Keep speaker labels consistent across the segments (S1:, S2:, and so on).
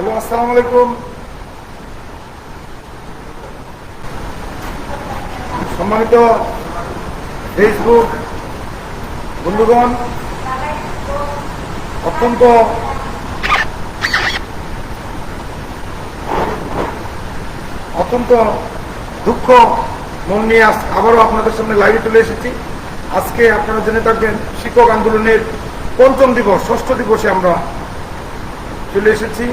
S1: Hello, আসসালামু আলাইকুম। সম্মানিত ফেসবুক বন্ধুগণ, অত্যন্ত অত্যন্ত দুঃখ মন নিয়ে আজ আবারও আপনাদের সামনে লাইভে চলে এসেছি। আজকে আপনারা জেনে থাকবেন, শিক্ষক আন্দোলনের পঞ্চম দিবস, ষষ্ঠ দিবসে আমরা চলে এসেছি।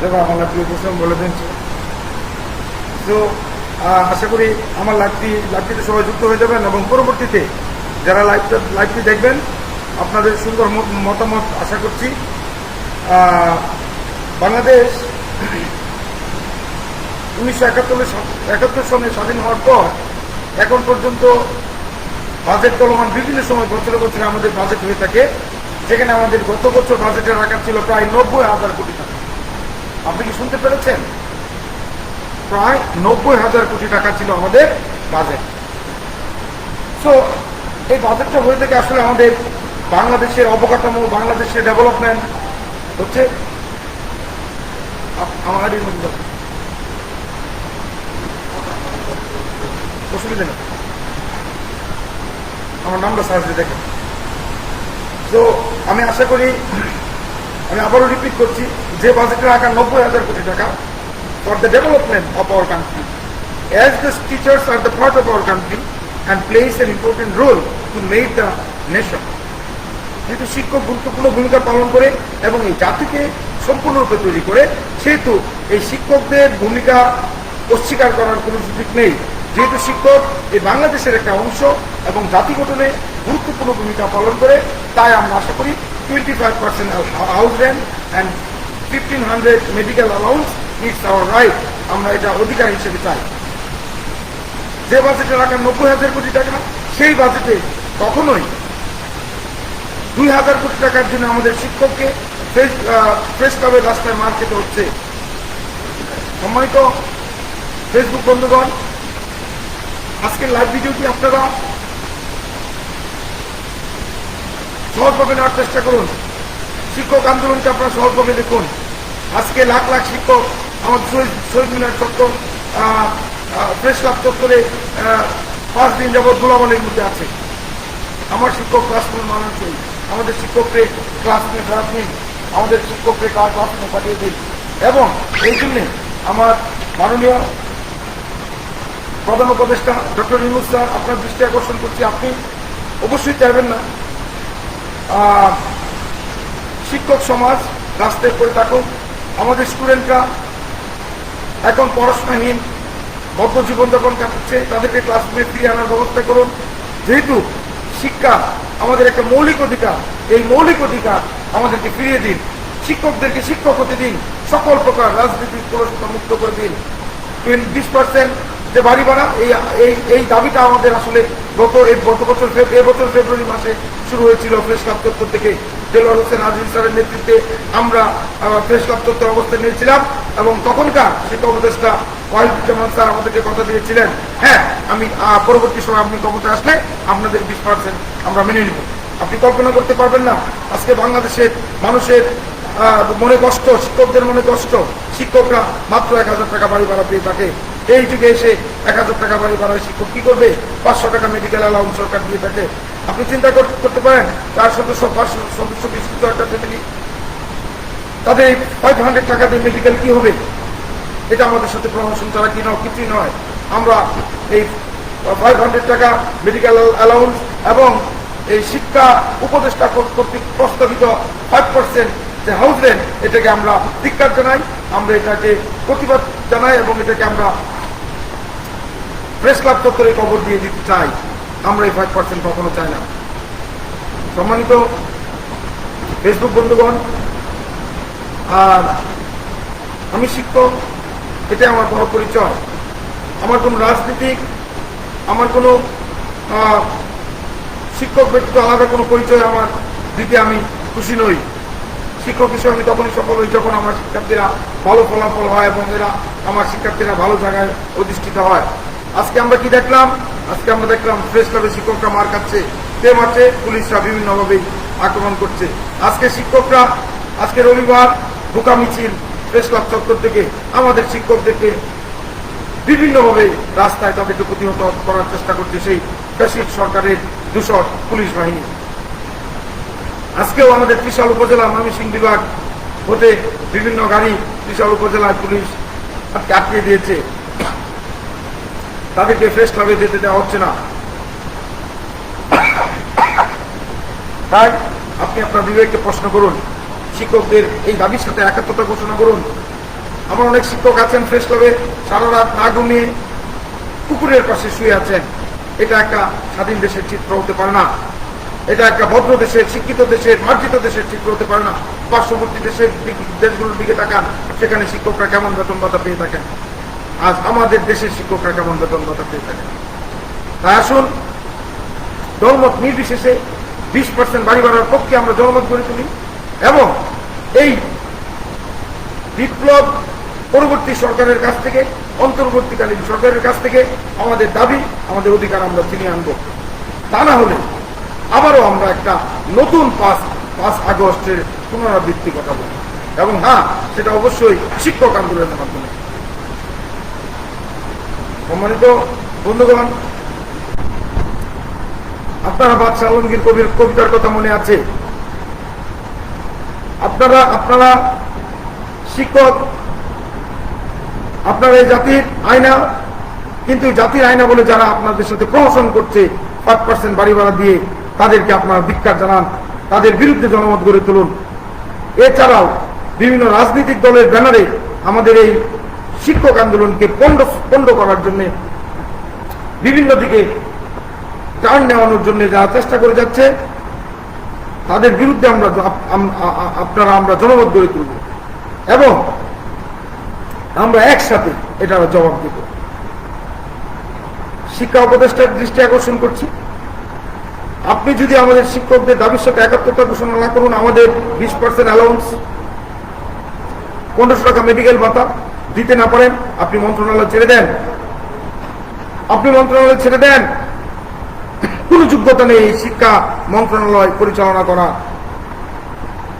S1: দেখো, আমার বলে দিচ্ছি। তো আশা করি আমার লাইভটি, লাইভটিতে সবাই যুক্ত হয়ে যাবেন এবং পরবর্তীতে যারা লাইভটা লাইভটি দেখবেন, আপনাদের সুন্দর মত- মতামত আশা করছি। বাংলাদেশ উনিশশো একাত্তরে একাত্তর সনে স্বাধীন হওয়ার পর এখন পর্যন্ত বাজেট চলমান বিভিন্ন সময় বছরে বছরে আমাদের বাজেট হয়ে থাকে। যেখানে আমাদের গত বছর বাজেটের আকার ছিল প্রায় নব্বই হাজার কোটি টাকা। আপনি কি শুনতে পেরেছেন? প্রায় নব্বই হাজার কোটি টাকা ছিল আমাদের বাজেট সো এই বাজেটটা হয়ে থেকে আসলে আমাদের বাংলাদেশের অবকাঠামো, বাংলাদেশের ডেভেলপমেন্ট হচ্ছে আমার নেই। আমার নামটা সার্চ দিয়ে দেখেন। তো আমি আশা করি, আমি আবারও রিপিট করছি যে বাজেটের আকার নব্বই হাজার কোটি টাকা for the development of our country as the teachers are the part of our country and place an important role to make the nation যেহেতু শিক্ষক গুরুত্বপূর্ণ ভূমিকা পালন করে এবং এই জাতিকে সম্পূর্ণরূপে তৈরি করে, সেহেতু এই শিক্ষকদের ভূমিকা অস্বীকার করার কোনো সুযোগ নেই। যেহেতু শিক্ষক এই বাংলাদেশের একটা অংশ এবং জাতি গঠনে গুরুত্বপূর্ণ ভূমিকা পালন করে, তাই আমরা আশা করি twenty five percent house and fifteen hundred medical allowance it's our right আমরা এটা অধিকার হিসেবে চাই। যে বাজেটে রাখা নব্বই হাজার কোটি টাকা, সেই বাজেটে কখনোই দুই হাজার কোটি টাকার জন্য আমাদের শিক্ষককে ফ্রেশ ক্লাবের রাস্তায় মার খেতে হচ্ছে। সম্মানিত ফেসবুক বন্ধুগণ, আজকের লাইভ ভিডিওটি আপনারা সহজভাবে নেওয়ার চেষ্টা করুন। শিক্ষক আন্দোলনকে আপনারা সহজভাবে দেখুন। আজকে লাখ লাখ শিক্ষক আমাদের শহীদ মিনার চত্বর প্রেস ক্লাব চত্বরে পাঁচ দিন যাবৎ গোলাবালির মধ্যে আছে। আমার শিক্ষক ক্লাস করে ক্লাসরুম মানাচ্ছেন আমাদের শিক্ষককে ক্লাস নিয়ে খারাপ নেই, আমাদের শিক্ষককে কার ক্লাস নিয়ে পাঠিয়ে দিই। এবং এই জন্যে আমার মাননীয় প্রধান উপদেষ্টা ডক্টর ইউনুস স্যার, আপনার দৃষ্টি আকর্ষণ করছি। আপনি অবশ্যই চাইবেন না। শিক্ষক সমাজ রাস্তায় পড়ে থাকুক আমাদের স্টুডেন্টরা এখন পড়াশোনাহীন বদ্ধ জীবনযাপন কাটাচ্ছে, তাদেরকে ক্লাসরুমে ফিরিয়ে আনার ব্যবস্থা করুন। যেহেতু শিক্ষা আমাদের একটা মৌলিক অধিকার, এই মৌলিক অধিকার আমাদেরকে ফিরিয়ে দিন। শিক্ষকদেরকে শিক্ষক হতে দিন। সকল প্রকার রাজনীতির পুরস্কার মুক্ত করে দিন। বিশ পার্সেন্ট যে বাড়ি ভাড়া, এই এই দাবিটা আমাদের আসলে গত এই গত বছর ফেব- এ বছর ফেব্রুয়ারি মাসে শুরু হয়েছিল প্রেস ক্লাব চত্বর থেকে। দেলোয়ার হোসেন আজিজ স্যারের নেতৃত্বে আমরা প্রেস ক্লাব চত্বর অবস্থান নিয়েছিলাম এবং তখনকার শিক্ষা উপদেষ্টা ওয়াহিদুজ্জামান স্যার আমাদেরকে কথা দিয়েছিলেন হ্যাঁ আমি পরবর্তী সময় আপনি ক্ষমতা আসলে আপনাদের বিশ পার্সেন্ট আমরা মেনে নিব। আপনি কল্পনা করতে পারবেন না, আজকে বাংলাদেশের মানুষের মনে কষ্ট, শিক্ষকদের মনে কষ্ট, শিক্ষকরা মাত্র এক হাজার টাকা বাড়ি ভাড়া পেয়ে থাকে। এই যুগে এসে এক হাজার টাকা বাড়ি ভাড়ায় শিক্ষক কি করবে? পাঁচশো টাকা মেডিকেল অ্যালাউন্স সরকার দিয়ে থাকে। আপনি চিন্তা করতে পারেন তার পাঁচ সদস্য ফ্যামিলি তাদের ফাইভ হান্ড্রেড টাকা দিয়ে মেডিকেল কি হবে? এটা আমাদের সাথে প্রমোশন ছাড়া কি নয়, কিছুই নয়। আমরা এই ফাইভ হান্ড্রেড টাকা মেডিকেল অ্যালাউন্স এবং এই শিক্ষা উপদেষ্টা কর্তৃক প্রস্তাবিত ফাইভ পার্সেন্ট যে হাউস রেন্ট এটাকে আমরা ধিক্কার জানাই। আমরা এটাকে প্রতিবাদ জানাই এবং এটাকে আমরা প্রেস ক্লাব চত্বরে খবর দিয়ে দিতে চাই। আমরা এই ফাইভ পার্সেন্ট কখনো চাই না। সম্মানিত ফেসবুক বন্ধুগণ, আর আমি শিক্ষক, এটাই আমার বড় পরিচয়। আমার কোনো রাজনীতিক, আমার কোনো শিক্ষক ব্যক্তিত্ব আলাদা কোনো পরিচয় আমার দিতে আমি খুশি নই। শিক্ষক হিসেবে আমি তখনই সফল হই যখন আমার শিক্ষার্থীরা ভালো ফলাফল হয় এবং এরা আমার শিক্ষার্থীরা ভালো জায়গায় অধিষ্ঠিত হয়। আজকে আমরা কি দেখলাম? আজকে আমরা দেখলাম প্রেস ক্লাবে শিক্ষকরা মার খাচ্ছে। কে মারছে, পুলিশরা বিভিন্নভাবে আক্রমণ করছে। আজকে শিক্ষকরা, আজকে রবিবার বোকা মিছিল প্রেস ক্লাব চত্বর থেকে আমাদের শিক্ষকদেরকে বিভিন্নভাবে রাস্তায় তাদেরকে প্রতিহত করার চেষ্টা করছে সেই ফ্যাসিড সরকারের দূষর পুলিশ বাহিনী। আজকেও আমাদের ত্রিশাল উপজেলা ময়মনসিং বিভাগ হতে বিভিন্ন গাড়ি ত্রিশাল উপজেলার পুলিশ আটকে দিয়েছে। তাদেরকে ফ্রেশ ক্লাবে যেতে দেওয়া হচ্ছে না। তাই আপনি আপনার বিবেককে প্রশ্ন করুন, শিক্ষকদের এই দাবির সাথে একাত্মতা ঘোষণা করুন। আমার অনেক শিক্ষক আছেন ফ্রেশ ক্লাবে সারা রাত না ঘুমিয়ে কুকুরের পাশে শুয়ে আছেন। এটা একটা স্বাধীন দেশের চিত্র হতে পারে না। এটা একটা ভদ্র দেশের, শিক্ষিত দেশের, মার্জিত দেশের চিত্র হতে পারে না। পার্শ্ববর্তী দেশের দেশগুলোর দিকে তাকান, সেখানে শিক্ষকরা কেমন বেতন ভাতা পেয়ে থাকেন? আজ আমাদের দেশের শিক্ষকরা কেমন বেতন ভাতা পেয়ে থাকেন তাই আসুন দলমত নির্বিশেষে বিশ পার্সেন্ট বাড়ি বাড়ার পক্ষে আমরা জনমত গড়ে তুলি এবং এই বিপ্লব পরবর্তী সরকারের কাছ থেকে, অন্তর্বর্তীকালীন সরকারের কাছ থেকে আমাদের দাবি, আমাদের অধিকার আমরা ছিনিয়ে আনব। তা না হলে আবারও আমরা একটা নতুন পাঁচ পাঁচ আগস্টের পুনরাবৃত্তি কথা বলি এবং হ্যাঁ সেটা অবশ্যই শিক্ষক আন্দোলনের মাধ্যমে। সম্মানিত বন্ধুগণ, আপনারা বাদশাহ আলমগীর কবির কবিতার কথা মনে আছে? আপনারা আপনারা শিক্ষক, আপনারা এই জাতির আয়না, কিন্তু জাতির আয়না বলে যারা আপনাদের সাথে প্রহসন করছে, পাঁচ পার্সেন্ট বাড়ি ভাড়া দিয়ে তাদেরকে আপনারা ধিক্কার জানান, তাদের বিরুদ্ধে জনমত গড়ে তুলুন। এছাড়াও বিভিন্ন রাজনৈতিক দলের ব্যানারে আমাদের এই শিক্ষক আন্দোলনকে পণ্ড পণ্ড করার জন্য বিভিন্ন দিকে টার্ন নেওয়ানোর জন্য যারা চেষ্টা করে যাচ্ছে, তাদের বিরুদ্ধে আমরা আপনারা আমরা জনমত গড়ে তুলব এবং আমরা একসাথে এটার জবাব দেব। শিক্ষা উপদেষ্টার দৃষ্টি আকর্ষণ করছি। আপনি যদি আমাদের শিক্ষকদের দাবির সাথে একাত্মতা ঘোষণা না করুন, আমাদের বিশ পার্সেন্ট অ্যালাউন্স পনেরোশো টাকা মেডিকেল ভাতা দিতে না পারেন, আপনি মন্ত্রণালয় ছেড়ে দেন। আপনি মন্ত্রণালয় ছেড়ে দেন। কোন যোগ্যতা নেই শিক্ষা মন্ত্রণালয় পরিচালনা করা।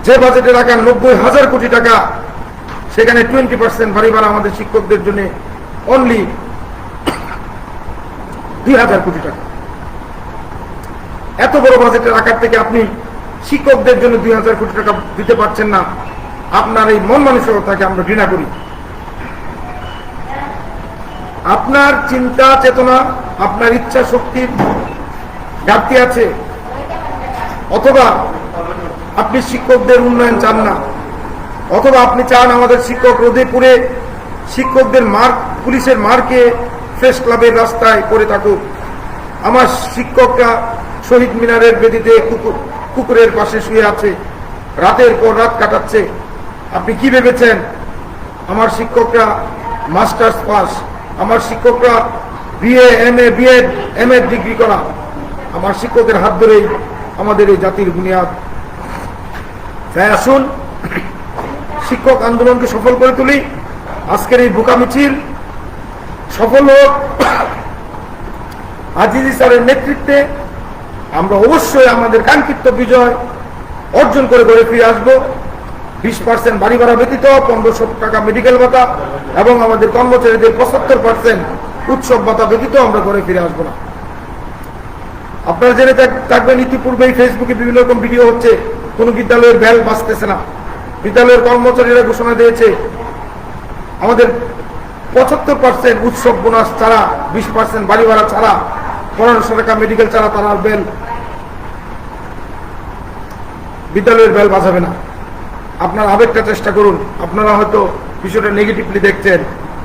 S1: যে বাজেটে রাখেন নব্বই হাজার কোটি টাকা, সেখানে টোয়েন্টি পার্সেন্ট বাড়ি ভাড়া আমাদের শিক্ষকদের জন্য অনলি দুই হাজার কোটি টাকা। এত বড় বাজেটের আকার থেকে আপনি শিক্ষকদের জন্য দুই হাজার কোটি টাকা দিতে পারছেন না। আপনার এই মন মানসিকতাকে আমরা ঘৃণা করি। আপনার চিন্তা, চেতনা, আপনার ইচ্ছা শক্তির ঘাটতি আছে। অথবা আপনি শিক্ষকদের উন্নয়ন চান না। অথবা আপনি চান আমাদের শিক্ষক রোদে পুড়ে শিক্ষকদের মার, পুলিশের মারকে ফ্রেশ ক্লাবের রাস্তায় পড়ে থাকুক। আমার শিক্ষকরা শহীদ মিনারের বেদিতে কুকুর, কুকুরের পাশে শুয়ে আছে। রাতের পর রাত কাটাচ্ছে। আপনি কি ভেবেছেন? আমার শিক্ষকরা মাস্টার্স পাস। আমার শিক্ষকরা BA M A BEd M Ed degree করা। আমার শিক্ষকের হাত ধরেই আমাদের এই জাতির বুনিয়াদ। তাই আসুন, শিক্ষক আন্দোলনকে সফল করে তুলি। আজকের এই বোকা মিছিল সফল হোক। আজিজি স্যারের নেতৃত্বে আমরা অবশ্যই আমাদের কাঙ্ক্ষিত বিজয় অর্জন করে ঘরে ফিরে আসব। বিশ পার্সেন্ট বাড়ি ভাড়া ব্যতীত, পনেরোশো টাকা মেডিকেল ভাতা এবং আমাদের কর্মচারীদের পঁচাত্তর পার্সেন্ট উৎসব ভাতা ব্যতীত আমরা ঘরে ফিরে আসব না। আপনারা জেনে থাকবেন, ইতিপূর্বেই ফেসবুকে বিভিন্ন রকম ভিডিও হচ্ছে। কোন বিদ্যালয়ের বেল বাঁচতেছে না। বিদ্যালয়ের কর্মচারীরা ঘোষণা দিয়েছে, আমাদের পঁচাত্তর পার্সেন্ট উৎসব বোনাস ছাড়া, বিশ পার্সেন্ট বাড়ি ভাড়া ছাড়া, পনেরোশো টাকা মেডিকেল ছাড়া তারা বেল বিদ্যালয়ের বেল বাজাবে না। আপনার আবেগটা চেষ্টা করুন। আপনারা হয়তো বিষয়টা নেগেটিভলি দেখছেন।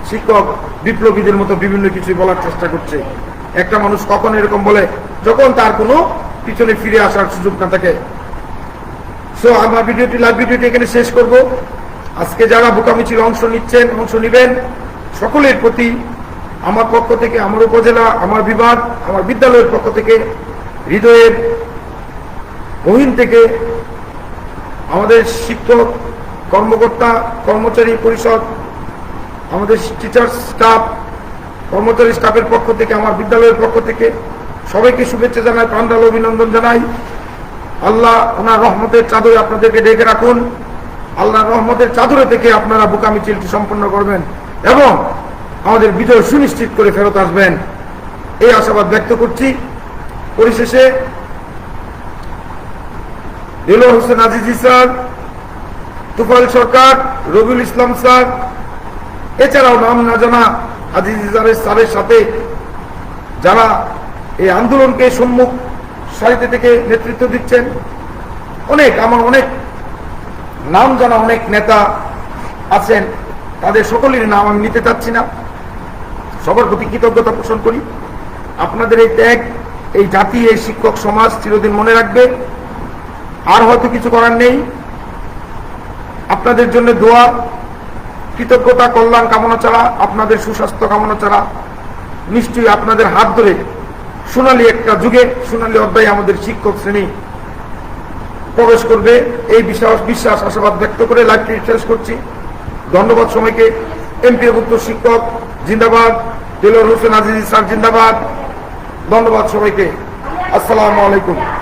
S1: শিক্ষক, বিপ্লবীদের মতো বিভিন্ন কিছু বলার চেষ্টা করছে। একটা মানুষ কখন এরকম বলে, যখন তার কোনো পিছনে ফিরে আসার সুযোগ না থাকে। সো আমার ভিডিওটি লাইভ ভিডিওটি এখানে শেষ করব। আজকে যারা মিছিল অংশ নিচ্ছেন, অংশ নেবেন, সকলের প্রতি আমার পক্ষ থেকে, আমার উপজেলা, আমার বিভাগ, আমার বিদ্যালয়ের পক্ষ থেকে, হৃদয়ের গহীন থেকে আমাদের শিক্ষক, কর্মকর্তা, কর্মচারী পরিষদ, আমাদের টিচার স্টাফ কর্মচারী স্টাফের পক্ষ থেকে, আমার বিদ্যালয়ের পক্ষ থেকে সবাইকে শুভেচ্ছা জানাই প্রাণডাল অভিনন্দন জানাই। আল্লাহ ওনার রহমতের চাদরে আপনাদেরকে ডেকে রাখুন। আল্লাহর রহমতের চাদরে থেকে আপনারা বোকা মিছিলটি সম্পন্ন করবেন এবং আমাদের বিজয় সুনিশ্চিত করে ফেরত আসবেন। এই আশাবাদ ব্যক্ত করছি। পরিশেষে দিলর হোসেন আজিজি স্যার তুফাইল সরকার, রবিউল ইসলাম স্যার, এছাড়াও নাম না জানা আজিজি স্যারের স্যারের সাথে যারা এই আন্দোলনকে সম্মুখ সারিতে থেকে নেতৃত্ব দিচ্ছেন, অনেক, আমার অনেক নাম জানা অনেক নেতা আছেন, তাদের সকলের নাম আমি নিতে চাচ্ছি না। সবার প্রতি কৃতজ্ঞতা পোষণ করি। আপনাদের এই ত্যাগ, এই জাতি, এই শিক্ষক সমাজ চিরদিন মনে রাখবে। আর হয়তো কিছু করার নেই। আপনাদের জন্য দোয়া, কৃতজ্ঞতা, কল্যাণ কামনা ছাড়া, আপনাদের সুস্বাস্থ্য কামনা ছাড়া, নিশ্চয়ই আপনাদের হাত ধরে সোনালী একটা যুগে, সোনালী অধ্যায়ে আমাদের শিক্ষক শ্রেণি প্রবেশ করবে। এই বিশ্বাস বিশ্বাস, আশাবাদ ব্যক্ত করে লাইভটি শেষ করছি। ধন্যবাদ সময়কে এমপি ভুক্ত শিক্ষক জিন্দাবাদ দিলর হোসেন আজিজ স্যার জিন্দাবাদ। ধন্যবাদ সবাইকে। আসসালামু আলাইকুম।